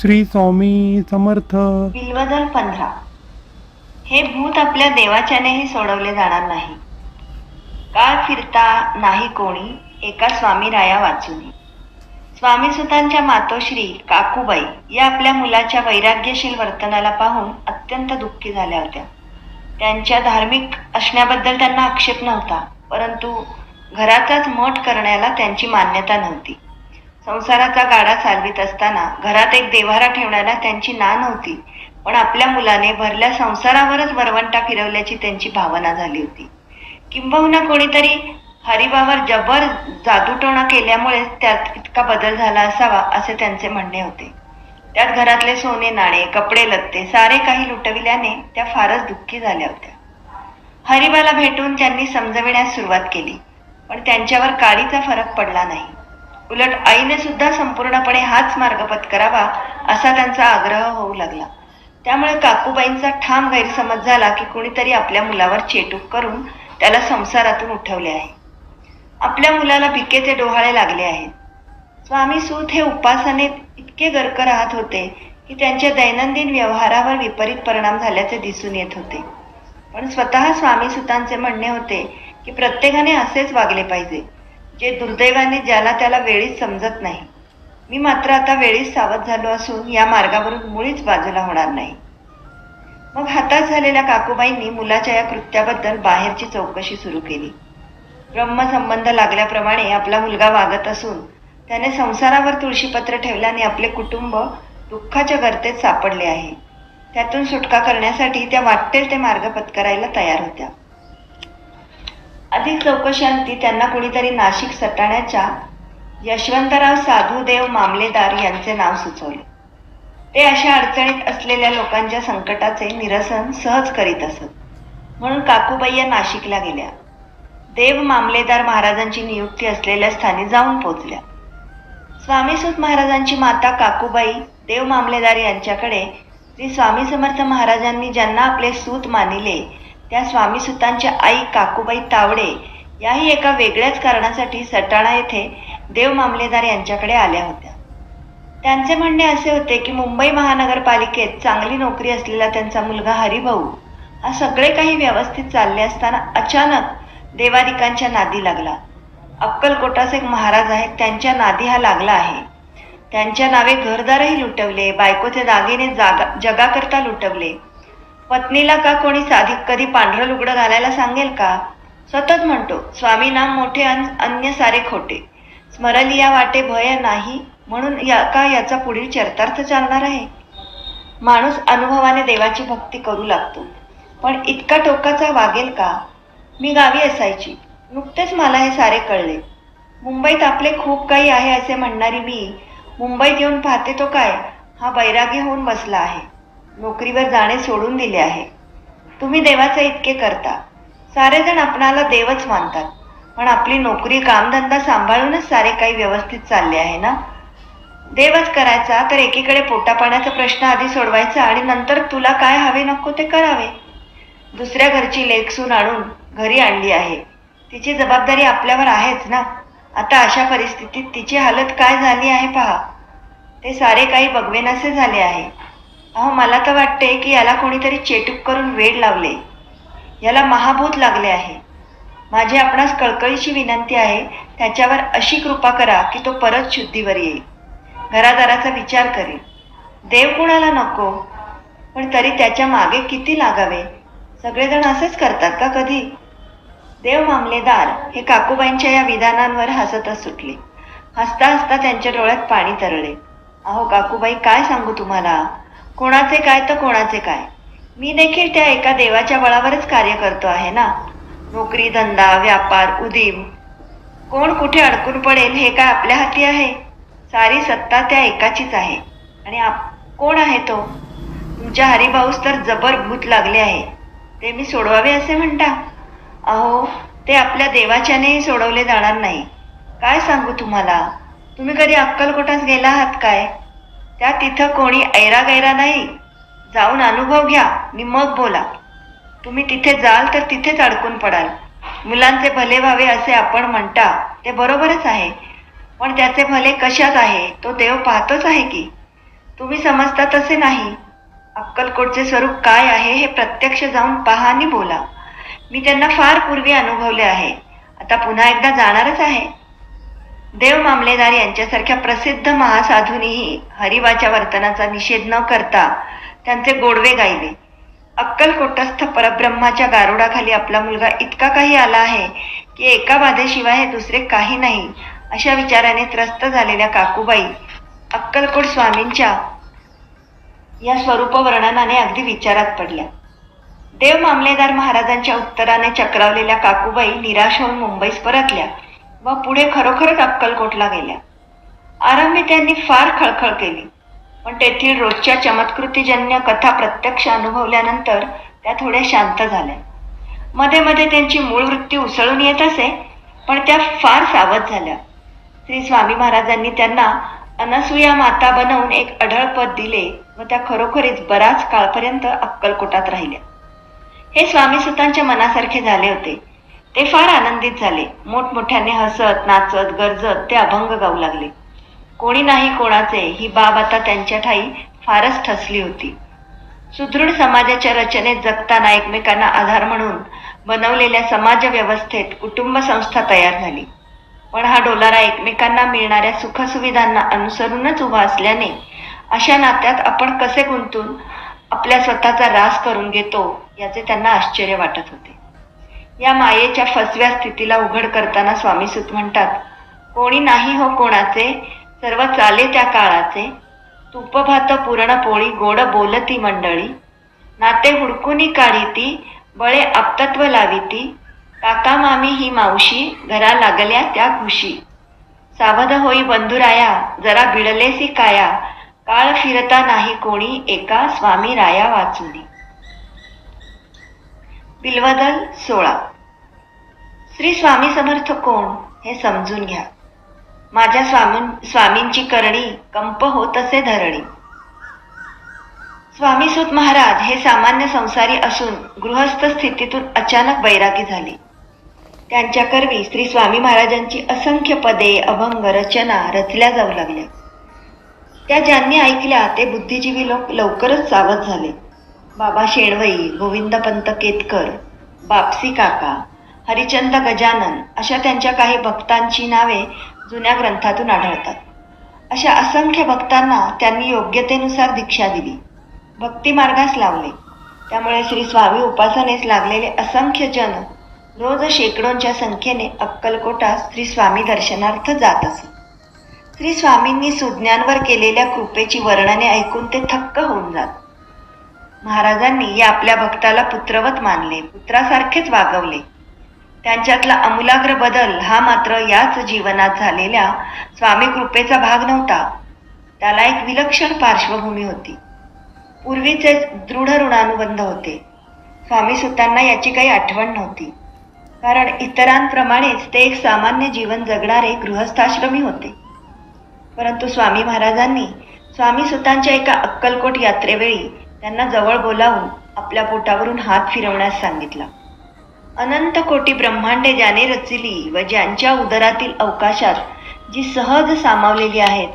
श्री स्वामी समर्थ. बिल्वदल पंधरा. हे भूत आपल्या देवाच्यानेही सोडवले जाणार नाही. काळ फिरता नाही कोणी एका स्वामी राया वाचून. स्वामी सुतांच्या मातोश्री काकूबाई या आपल्या मुलाच्या वैराग्यशील वर्तनाला पाहून अत्यंत दुःखी झाल्या होत्या. त्यांच्या धार्मिक असण्याबद्दल त्यांना आक्षेप नव्हता परंतु घराचाच मठ करण्याला त्यांची मान्यता नव्हती. संसाराचा गाडा चालवित असताना घरात एक देव्हारा ठेवण्याला त्यांची ना नव्हती पण आपल्या मुलाने भरल्या संसारावरच वरवंटा फिरवल्याची त्यांची भावना झाली होती. किंबहुना कोणीतरी हरिबावर जबर जादूटोणा केल्यामुळे त्यात इतका बदल झाला असावा असे त्यांचे म्हणणे होते. त्यात घरातले सोने नाणे कपडे लत्ते सारे काही लुटविल्याने त्या फारच दुःखी झाल्या होत्या. हरिबाला भेटून त्यांनी समजविण्यास सुरुवात केली पण त्यांच्यावर काडीचा फरक पडला नाही. उलट आईने सुद्धा संपूर्णपणे हाच मार्ग पत्करावा असा त्यांचा आग्रह होऊ लागला. त्यामुळे काकूबाईंचा ठाम गैरसमज झाला की कुणीतरी आपल्या मुलावर चेटूक करून त्याला संसारातून उठवले आहे. आपल्या मुलाला भिकेचे डोहाळे लागले आहेत. स्वामी सूत हे उपासनेत इतके गर्क राहत होते की त्यांच्या दैनंदिन व्यवहारावर विपरीत परिणाम झाल्याचे दिसून येत होते. पण स्वतः स्वामी सुतांचे म्हणणे होते की प्रत्येकाने असेच वागले पाहिजे. जे दुर्दैवाने ज्याला त्याला वेळीच समजत नाही. मी मात्र आता वेळीच सावध झालो असून या मार्गावरून मुळीच बाजूला होणार नाही. मग हातात झालेल्या काकूबाईंनी मुलाच्या या कृत्याबद्दल बाहेरची चौकशी सुरू केली. ब्रह्मसंबंध लागल्याप्रमाणे आपला मुलगा वागत असून त्याने संसारावर तुळशीपत्र ठेवल्याने आपले कुटुंब दुःखाच्या गर्तेत सापडले आहे. त्यातून सुटका करण्यासाठी त्या वाटेल ते मार्ग पत्करायला तयार होत्या. अधिक चौकशांती त्यांना कोणीतरी नाशिक सटाण्याच्या यशवंतराव साधूदेव मामलेदार यांचे नाव सुचवले. ते अशा अडचणीत असलेल्या लोकांच्या संकटाचे निरसन सहज करीत असत. म्हणून काकूबाई या नाशिकला गेल्या. देव मामलेदार महाराजांची नियुक्ती असलेल्या स्थानी जाऊन पोचल्या. स्वामीसूत महाराजांची माता काकूबाई देव मामलेदार यांच्याकडे श्री स्वामी समर्थ महाराजांनी ज्यांना आपले सूत मानिले त्या स्वामीसुतांच्या आई काकूबाई तावडे याही एका वेगळ्याच कारणासाठी सटाणा येथे देव मामलेदार यांच्याकडे आल्या होत्या. त्यांचे म्हणणे असे होते की मुंबई महानगरपालिकेत चांगली नोकरी असलेला त्यांचा मुलगा हरिभाऊ हा सगळे काही व्यवस्थित चालले असताना अचानक देवादिकांच्या नादी लागला. अक्कलकोटाचे एक महाराज आहेत त्यांच्या नादी हा लागला आहे. त्यांच्या नावे घरदारही लुटवले बायकोचे दागिने जागा जगाकरता लुटवले. पत्नीला का कोणी साधी कधी पांढरं लुगडं घालायला सांगेल का? सतत म्हणतो स्वामी नाम मोठे अन अन्य सारे खोटे. स्मरलिया वाटे भय नाही म्हणून या का याचा पुढील चरितार्थ चालणार आहे? माणूस अनुभवाने देवाची भक्ती करू लागतो. पण इतका टोकाचा वागेल का? मी गावी असायची. नुकतेच मला हे सारे कळले. मुंबईत आपले खूप काही आहे असे म्हणणारी मी मुंबईत येऊन पाहते तो काय? हा बैरागी होऊन बसला आहे. नोकरीवर जाणे सोडून दिले आहे. तुम्ही देवाचे इतके करता. सारेजण आपणाला देवच मानतात. पण आपली नोकरी कामधंदा सांभाळूनच सारे काही व्यवस्थित चालले आहे ना? देवच करायचा तर एकीकडे पोटापाण्याचा प्रश्न आधी सोडवायचा आणि नंतर तुला काय हवे नको ते करावे. दुसऱ्या घरची लेखसून आणून घरी आणली आहे. तिची जबाबदारी आपल्यावर आहेच ना? आता अशा परिस्थितीत तिची हालत काय झाली आहे पहा. ते सारे काही बघवेनासे झाले आहे. अहो मला तर वाटते की याला कोणीतरी चेटूक करून वेळ लावले. याला महाभूत लागले आहे. माझी आपणास कळकळीची विनंती आहे त्याच्यावर अशी कृपा करा की तो परत शुद्धीवर येईल. घरादाराचा विचार करेल देव कुणाला नको? पण तरी त्याच्यामागे किती लागावे? सगळेजण असेच करतात का कधी? देव मामलेदार हे काकूबाईंच्या या विधानांवर हसतच सुटले. हसता हसता त्यांच्या डोळ्यात पाणी तरळे अहो काकूबाई काय सांगू तुम्हाला? कोणाचे काय तर कोणाचे काय. मी देखील त्या एका देवाच्या बळावरच कार्य करतो आहे ना? नोकरी धंदा व्यापार उदीम. कोण कुठे अडकून पडेल हे काय आपल्या हाती आहे? सारी सत्ता त्या एकाचीच आहे. आणि आप कोण आहे तो? तुमच्या हरिभाऊस तर जबर भूत लागले आहे. ते मी सोडवावे असे म्हणता? अहो ते आपल्या देवाच्यानेही सोडवले जाणार नाही. काय सांगू तुम्हाला? तुम्ही कधी अक्कलकोटास गेला आहात काय? त्या तिथं कोणी ऐरा गैरा नाही. जाऊन अनुभव घ्या आणि मग बोला. तुम्ही तिथे जाल तर तिथेच अडकून पडाल. मुलांचे भले व्हावे असे आपण म्हणता ते बरोबरच आहे. पण त्याचे भले कशात आहे तो देव पाहतोच आहे की. तुम्ही समजता तसे नाही. अक्कलकोटचे स्वरूप काय आहे हे प्रत्यक्ष जाऊन पहा आणि बोला. मी त्यांना फार पूर्वी अनुभवले आहे. आता पुन्हा एकदा जाणारच आहे. देव मामलेदार यांच्यासारख्या प्रसिद्ध महासाधूंनीही हरिवाच्या वर्तनाचा निषेध न करता त्यांचे गोडवे गायले. अक्कलकोटस्थ परब्रह्माच्या गारुडाखाली आपला मुलगा इतका काही आला आहे की एका बाधेशिवाय हे दुसरे काही नाही अशा विचाराने त्रस्त झालेल्या काकूबाई अक्कलकोट स्वामींच्या या स्वरूप वर्णनाने अगदी विचारात पडल्या. देव मामलेदार महाराजांच्या उत्तराने चक्रावलेल्या काकूबाई निराश होऊन मुंबईस परतल्या. व पुढे खरोखरच अक्कलकोटला गेल्या. आरंभी त्यांनी फार खळखळ केली. पण तेथील रोजच्या चमत्कृतीजन्य कथा प्रत्यक्ष अनुभवल्यानंतर त्या थोड्या शांत झाल्या. मध्ये मध्ये त्यांची मूळ वृत्ती उसळून येत असे पण त्या फार सावध झाल्या. श्री स्वामी महाराजांनी त्यांना अनसुया माता बनवून एक अढळ पद दिले व त्या खरोखरीच बराच काळपर्यंत अक्कलकोटात राहिल्या. हे स्वामी सुतांच्या मनासारखे झाले होते. ते फार आनंदित झाले. मोठमोठ्याने हसत नाचत गरजत ते अभंग गाऊ लागले. कोणी नाही कोणाचे ही बाब आता त्यांच्या ठाई फारच ठसली होती. सुदृढ समाजाच्या रचनेत जगताना एकमेकांना आधार म्हणून बनवलेल्या समाज व्यवस्थेत कुटुंब संस्था तयार झाली. पण हा डोलारा एकमेकांना मिळणाऱ्या सुखसुविधांना अनुसरूनच उभा असल्याने अशा नात्यात आपण कसे गुंतून आपल्या स्वतःचा रास करून घेतो याचे त्यांना आश्चर्य वाटत होते. या मायेच्या फसव्या स्थितीला उघड करताना स्वामी सुत म्हणतात कोणी नाही हो कोणाचे सर्व चाले त्या काळाचे. तुपभात पूर्ण पोळी गोड बोलती मंडळी. नाते हुडकुनी काढीती बळे आपतत्व लाविती. काका मामी ही मावशी घरा लागल्या त्या खुशी. सावध होई बंधुराया जरा बिडलेसी काया. काळ फिरता नाही कोणी एका स्वामी राया वाचुनी. बिल्वदल सोळा. श्री स्वामी समर्थ कोण? हे समजून घ्या. माझ्या स्वामी स्वामींची करणी कंप होत असे धरणी. स्वामी सुत महाराज हे सामान्य संसारी असून गृहस्थ स्थितीतून अचानक बैरागी झाले. त्यांच्या करवी श्री स्वामी महाराजांची असंख्य पदे अभंग रचना रचल्या जाऊ लागल्या. त्या ज्यांनी ऐकल्या ते बुद्धिजीवी लोक लवकरच सावध झाले. बाबा शेणवई गोविंदपंत केतकर बापसी काका हरिचंद गजानन अशा त्यांच्या काही भक्तांची नावे जुन्या ग्रंथातून आढळतात. अशा असंख्य भक्तांना त्यांनी योग्यतेनुसार दीक्षा दिली. भक्ती मार्गास लावले. त्यामुळे श्री स्वामी उपासनेस लागलेले असंख्य जन रोज शेकडोंच्या संख्येने अक्कलकोटास श्री स्वामी दर्शनार्थ जात असत. श्री स्वामींनी सुज्ञांवर केलेल्या कृपेची वर्णने ऐकून ते थक्क होऊन जात. महाराजांनी या आपल्या भक्ताला पुत्रवत मानले पुत्रासारखेच वागवले. त्यांच्यातला अमूलाग्र बदल हा मात्र याच जीवनात झालेल्या स्वामी कृपेचा भाग नव्हता. त्याला एक विलक्षण पार्श्वभूमी होती. पूर्वीचे दृढ ऋणानुबंध होते. स्वामी सुतांना याची काही आठवण नव्हती. कारण इतरांप्रमाणेच ते एक सामान्य जीवन जगणारे गृहस्थाश्रमी होते. परंतु स्वामी महाराजांनी स्वामी सुतांच्या एका अक्कलकोट यात्रेवेळी त्यांना जवळ बोलावून आपल्या पोटावरून हात फिरवण्यास सांगितला. अनंत कोटी ब्रह्मांडे ज्याने रचली व ज्यांच्या उदरातील अवकाशात जी सहज सामावलेली आहेत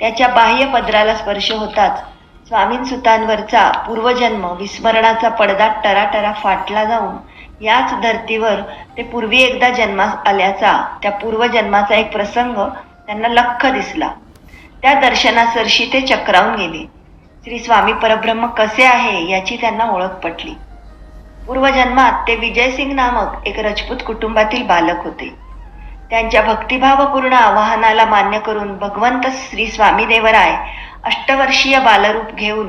त्याच्या बाह्य पदराला स्पर्श होताच स्वामींसुतांवरचा पूर्वजन्म विस्मरणाचा पडदा टराटरा फाटला जाऊन याच धर्तीवर ते पूर्वी एकदा जन्मास आल्याचा त्या पूर्वजन्माचा एक प्रसंग त्यांना लख्ख दिसला. त्या दर्शनासरशी ते चक्रावून गेले. श्री स्वामी परब्रह्म कसे आहे याची त्यांना ओळख पटली. पूर्वजन्मात ते विजयसिंग नामक एक रजपूत कुटुंबातील बालक होते. त्यांच्या भक्तिभावपूर्ण आवाहनाला मान्य करून भगवंत श्री स्वामी देवराय अष्टवर्षीय बालरूप घेऊन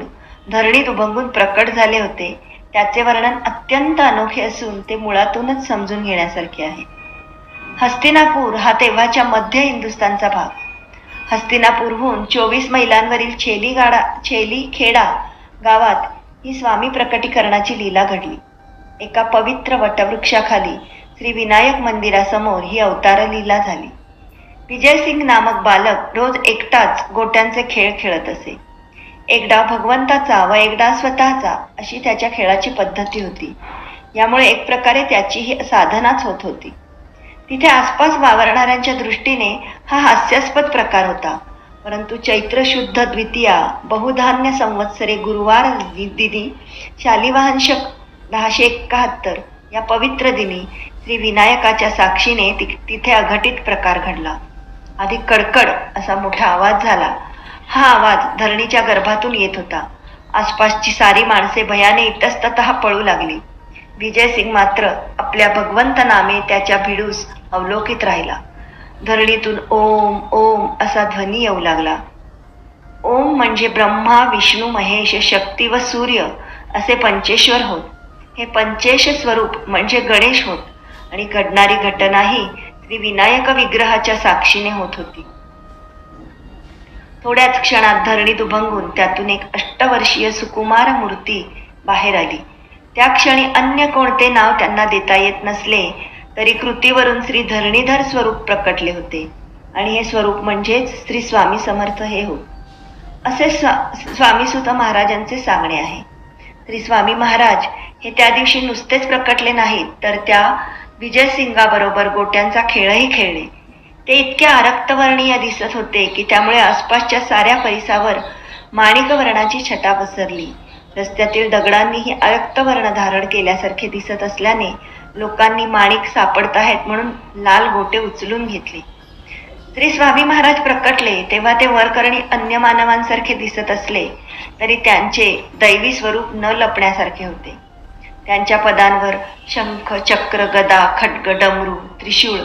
धरणीत उभंगून प्रकट झाले होते. त्याचे वर्णन अत्यंत अनोखे असून ते मुळातूनच समजून घेण्यासारखे आहे. हस्तिनापूर हा तेव्हाच्या मध्य हिंदुस्थानचा भाग. हस्तिनापूरहून चोवीस मैलांवरील छेली गाडा छेली खेडा गावात ही स्वामी प्रकटीकरणाची लीला घडली. एका पवित्र वटवृक्षाखाली श्री विनायक मंदिरासमोर ही अवतार लीला झाली. विजयसिंग नामक बालक रोज एकटाच गोट्यांचे खेळ खेळत असे. एकदा भगवंताचा व एकदा स्वतःचा अशी त्याच्या खेळाची पद्धती होती. यामुळे एक प्रकारे त्याची ही साधनाच होत होती. तिथे आसपास वावरणाऱ्यांच्या दृष्टीने हा हास्यास्पद प्रकार होता. परंतु चैत्र शुद्ध द्वितीया बहुधान्य संवत्सरे गुरुवार दिदी शालिवाहन शक दहाशे एकाहत्तर या पवित्र दिनी श्री विनायकाच्या साक्षीने ति- तिथे अघटित प्रकार घडला. आधी कडकड असा मोठा आवाज झाला. हा आवाज धरणीच्या गर्भातून येत होता. आसपासची सारी माणसे भयाने इतस्तत पळू लागली. विजयसिंग मात्र आपल्या भगवंत नामे त्याच्या भिडूस अवलोकित राहिला. धरणीतून ओम ओम असा ध्वनी येऊ लागला. ओम म्हणजे ब्रह्मा विष्णू महेश शक्ती व सूर्य असे पंचेश्वर होत. हे पंचेश स्वरूप म्हणजे गणेश होत आणि घडणारी घटनाही श्री विनायक विग्रहाच्या साक्षीने होत होती. थोड्याच क्षणात धरणीत उभंगून त्यातून एक अष्टवर्षीय सुकुमार मूर्ती बाहेर आली. त्या क्षणी अन्य कोणते नाव त्यांना देता येत नसले तरी कृतीवरून श्री धरणीधर स्वरूप प्रकटले होते. आणि हे स्वरूप म्हणजेच श्री स्वामी समर्थ हे हो. असे स्वा- स्वामी सुत महाराजांचे सांगणे आहे. श्री स्वामी महाराज हे त्या दिवशी नुसतेच प्रकटले नाहीत तर त्या विजयसिंगाबरोबर गोट्यांचा खेळही खेळले. ते इतके आरक्तवर्णीय दिसत होते की त्यामुळे आसपासच्या साऱ्या परिसावर माणिकवर्णाची छटा पसरली. रस्त्यातील दगडांनीही अरक्तवर्ण धारण केल्यासारखे दिसत असल्याने लोकांनी माणिक सापडताहेत म्हणून लाल गोटे उचलून घेतले. श्री स्वामी महाराज प्रकटले तेव्हा ते वरकरणी अन्य मानवांसारखे दिसत असले तरी त्यांचे दैवी स्वरूप न लपण्यासारखे होते. त्यांच्या पदांवर शंख चक्र गदा खड्ग डमरू त्रिशूळ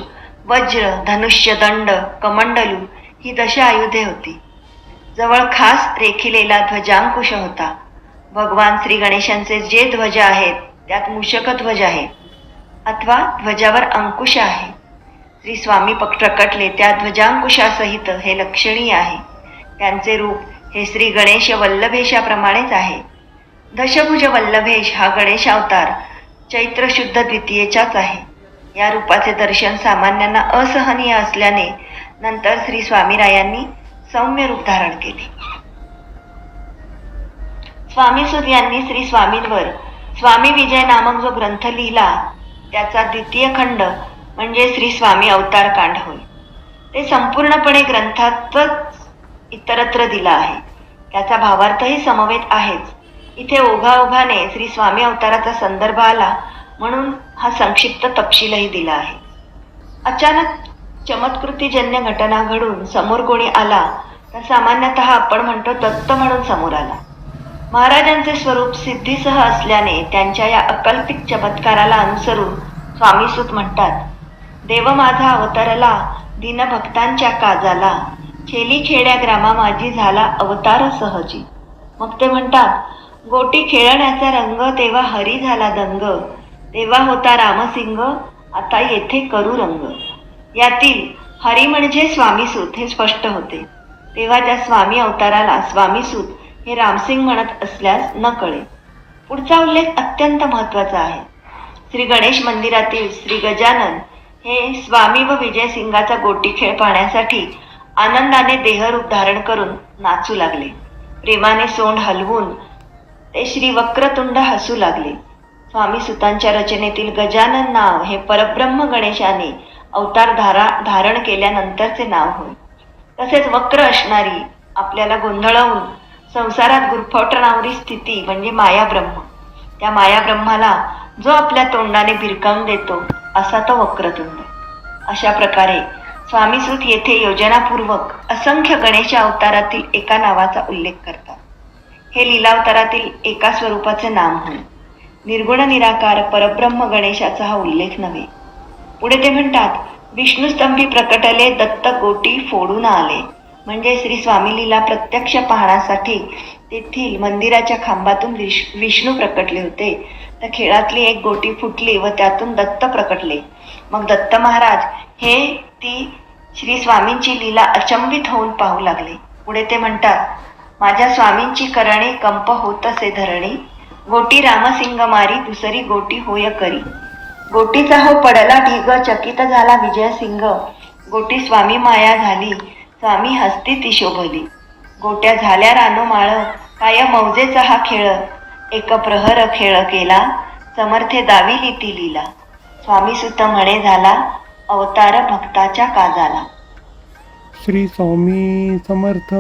वज्र धनुष्य दंड कमंडलू ही दशा आयुधे होती. जवळ खास रेखिलेला ध्वजांकुश होता. भगवान श्री गणेशांचे जे ध्वज आहेत त्यात मूषक ध्वज आहे अथवा ध्वजावर अंकुश आहे. श्री स्वामी पक प्रकटले त्या ध्वजांकुशासहित हे लक्षणीय आहे. त्यांचे रूप हे श्री गणेश वल्लभेशाप्रमाणेच आहे. दशभुज वल्लभेश हा गणेश अवतार चैत्र शुद्ध द्वितीयेचाच आहे. या रूपाचे दर्शन सामान्यांना असहनीय असल्याने नंतर श्री स्वामीरायांनी सौम्य रूप धारण केले. स्वामीसुत यांनी श्री स्वामींवर स्वामी विजय नामक जो ग्रंथ लिहिला त्याचा द्वितीय खंड म्हणजे श्री स्वामी अवतार कांड होय. ते संपूर्णपणे ग्रंथातच इतरत्र दिला आहे. त्याचा भावार्थही समवेत आहेच. इथे ओघा ओघाने श्री स्वामी अवताराचा संदर्भ आला म्हणून हा संक्षिप्त तपशीलही दिला आहे. अचानक चमत्कृतीजन्य घटना घडून समोर कोणी आला तर सामान्यतः आपण म्हणतो दत्त म्हणून समोर आला. महाराजांचे स्वरूप सिद्धीसह असल्याने त्यांच्या या अकल्पित चमत्काराला अनुसरून स्वामीसूत म्हणतात देव माझा अवतारला दीनभक्तांच्या काजाला छेली खेड्या ग्रामा माझी झाला अवतार सहजी. मग ते म्हणतात गोटी खेळण्याचा रंग तेव्हा हरी झाला दंग तेव्हा होता रामसिंग आता येथे करू रंग. यातील हरी म्हणजे स्वामीसूत हे स्पष्ट होते. तेव्हा त्या स्वामी अवताराला स्वामीसूत हे रामसिंग म्हणत असल्यास न कळे पुढचा उल्लेख अत्यंत महत्त्वाचा आहे. श्री गणेश मंदिरातील श्री गजानन हे स्वामी व विजयसिंगाचा गोटी खेळ पाहण्यासाठी आनंदाने देहरूप धारण करून नाचू लागले. प्रेमाने सोंड हलवून ते श्री वक्रतुंड हसू लागले. स्वामी सुतांच्या रचनेतील गजानन नाव हे परब्रह्म गणेशाने अवतार धारा धारण केल्यानंतरचे नाव होय. तसेच वक्र असणारी आपल्याला गोंधळवून संसारात गुरफटणारी स्थिती म्हणजे माया ब्रह्म त्या माया ब्रह्माला जो आपल्या तोंडाने भिरकावून देतो असा तो वक्रतुंड. अशा प्रकारे स्वामीसुत येथे योजनापूर्वक असंख्य गणेश अवतारातील एका नावाचा उल्लेख करतात. हे लीलावतारातील एका स्वरूपाचे नाम होय. निर्गुण निराकार परब्रह्म गणेशाचा हा उल्लेख नव्हे. पुढे ते म्हणतात विष्णुस्तंभी प्रकटले दत्त गोटी फोडून आले. म्हणजे श्री स्वामी लीला प्रत्यक्ष पाहण्यासाठी तेथील मंदिराच्या खांबातून विष विष्णू प्रकटले होते. तर खेळातली एक गोटी फुटली व त्यातून दत्त प्रकटले. मग दत्त महाराज हे ती श्री स्वामींची लीला अचंबित होऊन पाहू लागले. पुढे ते म्हणतात माझ्या स्वामींची करणे कंप होत असे धरणी. गोटी रामसिंग मारी दुसरी गोटी होय करी. गोटीचा हो पडला ढिग चकित झाला विजयसिंग. गोटी स्वामी माया झाली. स्वामी हस्ती ती शोभली. गोट्या झाल्या रानो माळ काय मौजेचा हा खेळ. एक प्रहर खेळ केला समर्थे दाविली ती लिला. स्वामी सुत म्हणे झाला अवतार भक्ताच्या काजाला. श्री स्वामी समर्थ.